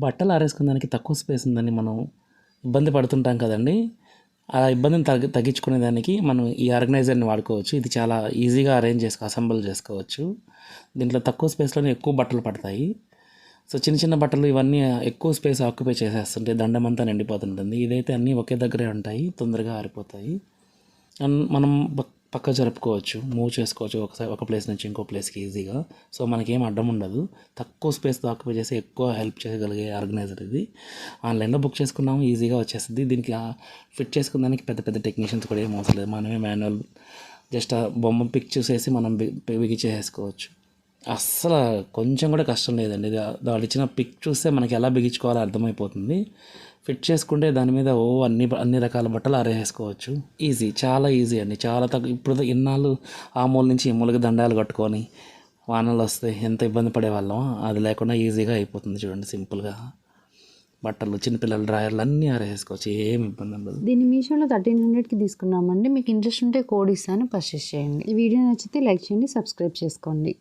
బట్టలు ఆరేసుకునే దానికి తక్కువ స్పేస్ ఉందని మనం ఇబ్బంది పడుతుంటాం కదండి. ఆ ఇబ్బందిని తగ్గి తగ్గించుకునే దానికి మనం ఈ ఆర్గనైజర్ని వాడుకోవచ్చు. ఇది చాలా ఈజీగా అరేంజ్ చేసుకో అసెంబుల్ చేసుకోవచ్చు. దీంట్లో తక్కువ స్పేస్లోనే ఎక్కువ బట్టలు పడతాయి. సో చిన్న చిన్న బట్టలు ఇవన్నీ ఎక్కువ స్పేస్ ఆక్యుపై చేసేస్తుంటే దండమంతా నిండిపోతుంటుంది. ఇదైతే అన్నీ ఒకే దగ్గరే ఉంటాయి తొందరగా ఆరిపోతాయి. అండ్ మనం పక్క జరుపుకోవచ్చు మూవ్ చేసుకోవచ్చు. ఒకసారి ఒక ప్లేస్ నుంచి ఇంకో ప్లేస్కి ఈజీగా. సో మనకేం అడ్డం ఉండదు. తక్కువ స్పేస్ ఆక్యుపై చేసి ఎక్కువ హెల్ప్ చేయగలిగే ఆర్గనైజర్ ఇది. ఆన్లైన్లో బుక్ చేసుకున్నాము ఈజీగా వచ్చేస్తుంది. దీనికి ఫిట్ చేసుకున్నానికి పెద్ద పెద్ద టెక్నీషియన్స్ కూడా ఏం అవసరం లేదు. మనమే మాన్యువల్ జస్ట్ ఆ బొమ్మ పిక్ చూసేసి మనం బి- బిగించేసుకోవచ్చు అస్సలు కొంచెం కూడా కష్టం లేదండి. వాళ్ళు ఇచ్చిన పిక్ చూస్తే మనకి ఎలా బిగించుకోవాలో అర్థమైపోతుంది. ఫిట్ చేసుకుంటే దాని మీద ఓ అన్ని అన్ని రకాల బట్టలు ఆరేసుకోవచ్చు ఈజీ చాలా ఈజీ అండి. చాలా తక్కువ ఇప్పుడు ఇన్నాళ్ళు ఆ మూల నుంచి ఈ మూలకి దండాలు కట్టుకొని వానలు వస్తే ఎంత ఇబ్బంది పడేవాళ్ళం అది లేకుండా ఈజీగా అయిపోతుంది చూడండి సింపుల్గా బట్టలు చిన్నపిల్లల డ్రాయర్లు అన్నీ ఆరేసుకోవచ్చు ఏం ఇబ్బంది ఉండదు. దీన్ని మీషోలో థర్టీన్ హండ్రెడ్కి తీసుకున్నామండి. మీకు ఇంట్రెస్ట్ ఉంటే కోడ్ ఇస్తాను పర్చేస్ చేయండి. ఈ వీడియో నచ్చితే లైక్ చేయండి సబ్స్క్రైబ్ చేసుకోండి.